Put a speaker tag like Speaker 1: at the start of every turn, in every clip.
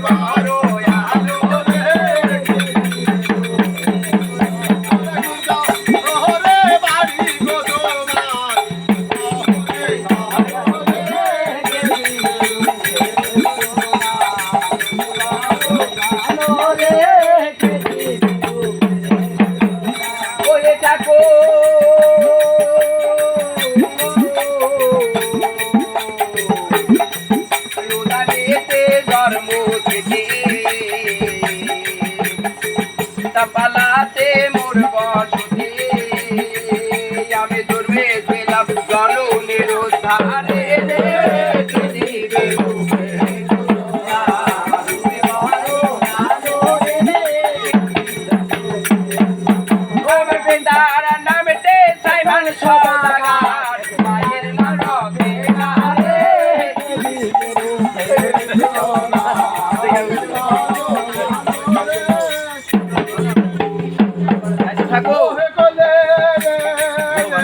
Speaker 1: Bye.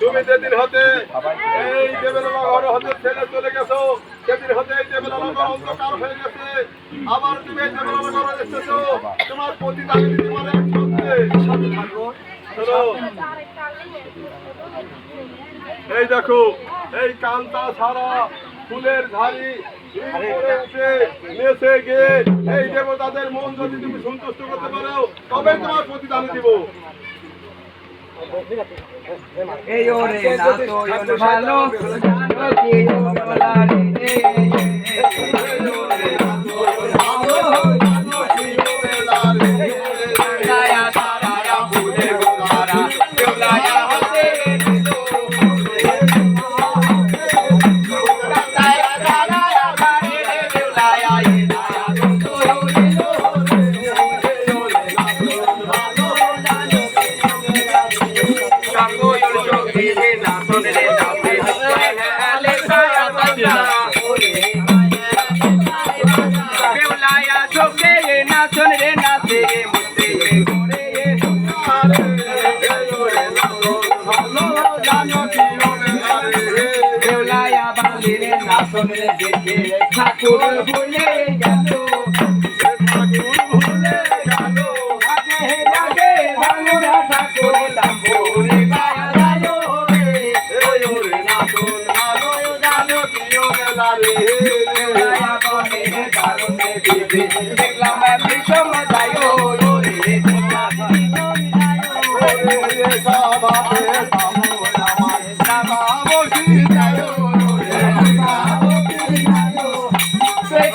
Speaker 2: তুমি যেদিন হতে এই দেবেলালা ঘর হতে ছেড়ে চলে গেছো সেদিন হতে এই দেবেলালা ঘর অন্ধকার হয়ে গেছে। আবার তুমি এই দেবেলালা ঘর এসেছ। তোমার প্রতি দাবি শোনো, এই দেখো এই কান্তা ছাড়া ফুলের ধারি নেচে গিয়ে এই দেবতাদের মন যদি তুমি সন্তুষ্ট করতে পারো তবে তোমার প্রতিদান দিব।
Speaker 1: Que yo renato, yo no malo, no quiero hablar de. ঠাকুর বলে গেল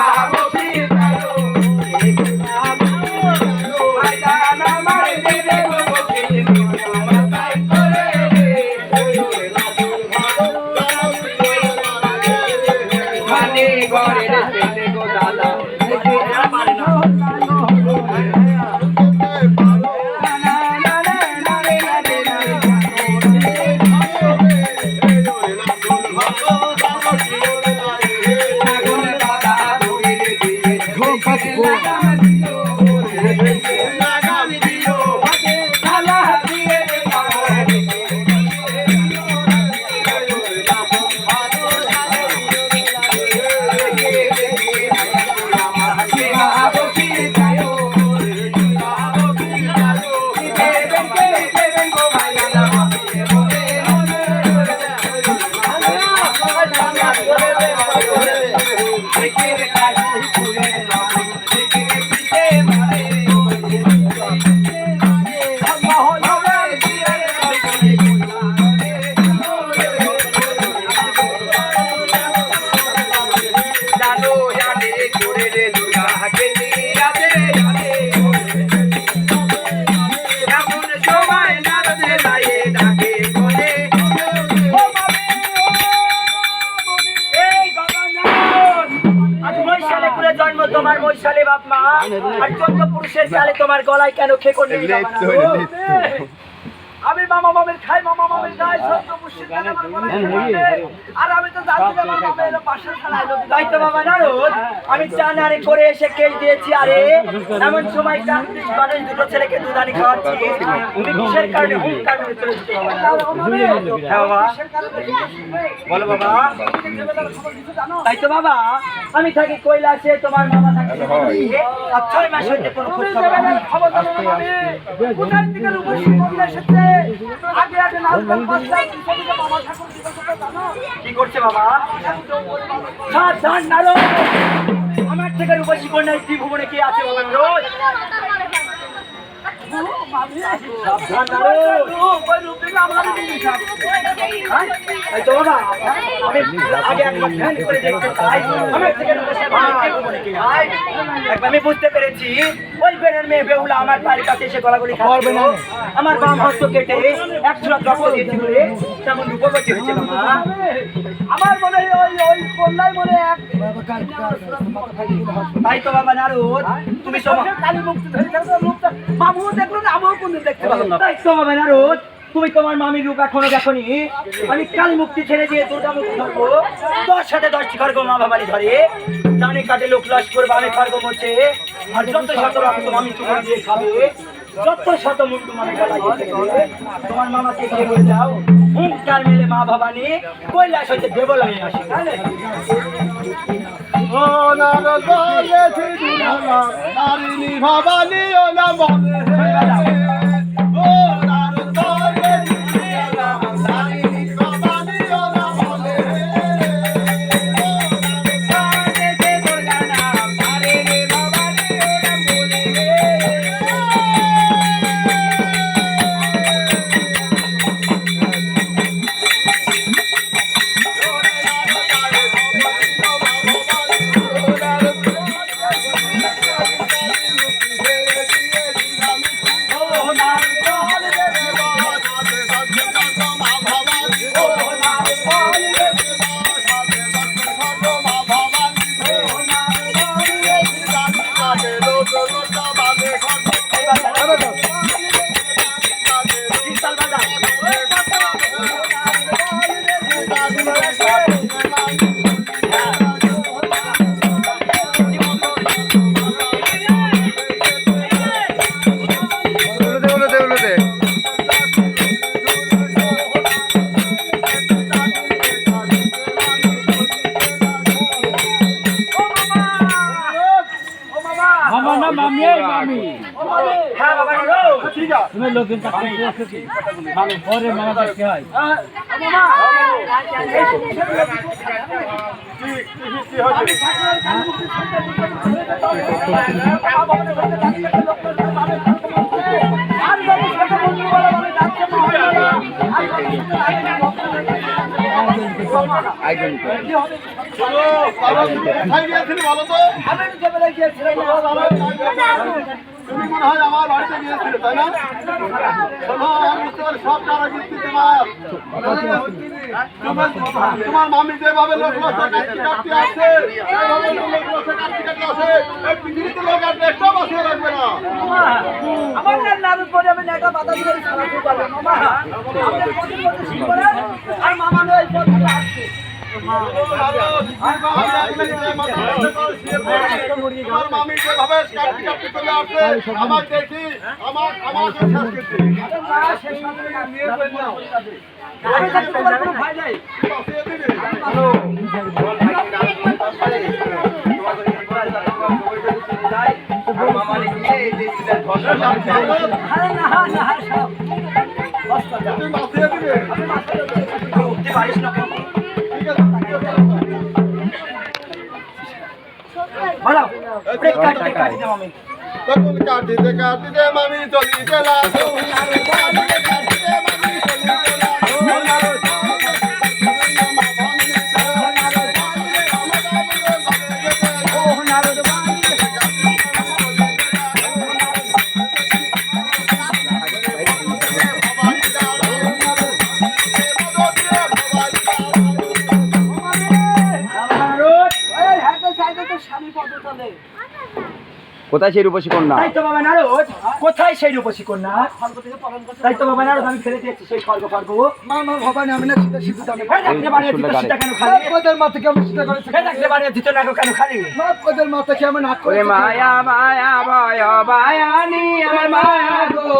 Speaker 1: দেখে
Speaker 3: জন্ম তোমার বৈশালে বাপ মা। আর চোদ্দ পুরুষের চালে তোমার গলায় কেন খেকো নেই আমি মামা মামের খাই মামা মামের খেকো নেই। আর আমি তো আমার মামা এলো পাশের খেলায় তাই তো বাবা নারদ আমি চান আরে করে এসে কেস দিয়েছি আরে এমন সময় দুটো ছেলেকে দুধানি খাওয়াচ্ছি। তুমি কিসের কারণে? হুঙ্কার চলেছো হ্যাঁ বাবা। বলো বাবা। তাই তো বাবা আমি থাকি কৈলাসে তোমার মামা থাকে আর ছয় মাস হইতে কোনো খোঁজ খবর।
Speaker 4: কোথায় থেকে রূপসী কি
Speaker 3: আমার থেকে রূপসী কন্যার ত্রিভুবনে কে আছে বাবা নারদ আমি বুঝতে পেরেছি। ওই বেনের মেয়ে বেহুলা আমার বাড়ির কাছে এসে গলাগলি খাচ্ছে। আমার বাম হস্ত কেটে বলে
Speaker 4: আমার মনে হয়
Speaker 3: তাই তো বাবা তুমি সমা
Speaker 4: কালী মুক্তি ধরে মামুও দেখল না, আমিও কোনদিন দেখতে পেলাম না।
Speaker 3: তো বাবা নারদ তুমি তোমার মামির রূপ এখনও দেখনি? আমি কাল মুক্তি ছেড়ে দিয়ে দুর্গা মুক্তি ধরবো। দশ সাথে দশটি খড়গ মা বাবারি ধরে। ডানে কাটে লোক লাশ করবে আমি খড়গ মোছে। আর যত শত রক্ত আমি চুমড়ি দিয়ে খাবে, যত শত মুন্ডু মানে তোমার মামাকে গিয়ে বলে যাও মা ভবানী কৈলাস হইতে দেবল আমি আসি।
Speaker 2: ও নারদ বলেছি দুর্গা তারিণী ভবানী ও না বলে
Speaker 5: মামা না মামি এই মামি।
Speaker 3: হ্যাঁ বাবা নারদ
Speaker 2: ঠিক আছে।
Speaker 5: তুমি লোকের কাছে মামি। পরে মামা দেখতে হয়।
Speaker 2: কি মনে হয় আমার তাই না সব তোমার মামি যেভাবে লোক লক্ষ্য কাটতে
Speaker 4: আমার আমি নেটা বাধা দিয়ে আমরা
Speaker 2: দেখি আমার আমার বাঁচিয়ে দিবি।
Speaker 3: কাটিতে কাটিতে
Speaker 2: মামি চলিতে লাগো
Speaker 1: কোথায় সেই রূপসী কন্যা?
Speaker 3: তাই তো বাবা নারদ কোথায় সেই রূপসী কন্যা? তাই তো বাবা নারদ আমি ফেলে দিয়েছি সেই স্বর্গ স্বর্গ
Speaker 4: মা মা ভবানী আমি না সীতা সীতা দামে
Speaker 3: ভাই থাকতে পারে দিত সীতা কেন খালি?
Speaker 4: ওদের মাথা কেমন সীতা করে
Speaker 3: ভাই থাকতে পারে দিত না কেন খালি?
Speaker 4: মা ওদের মাথা কি আমি নাক করে
Speaker 1: মায়া মায়া ভয় বায়ানি আমার মায়া গো।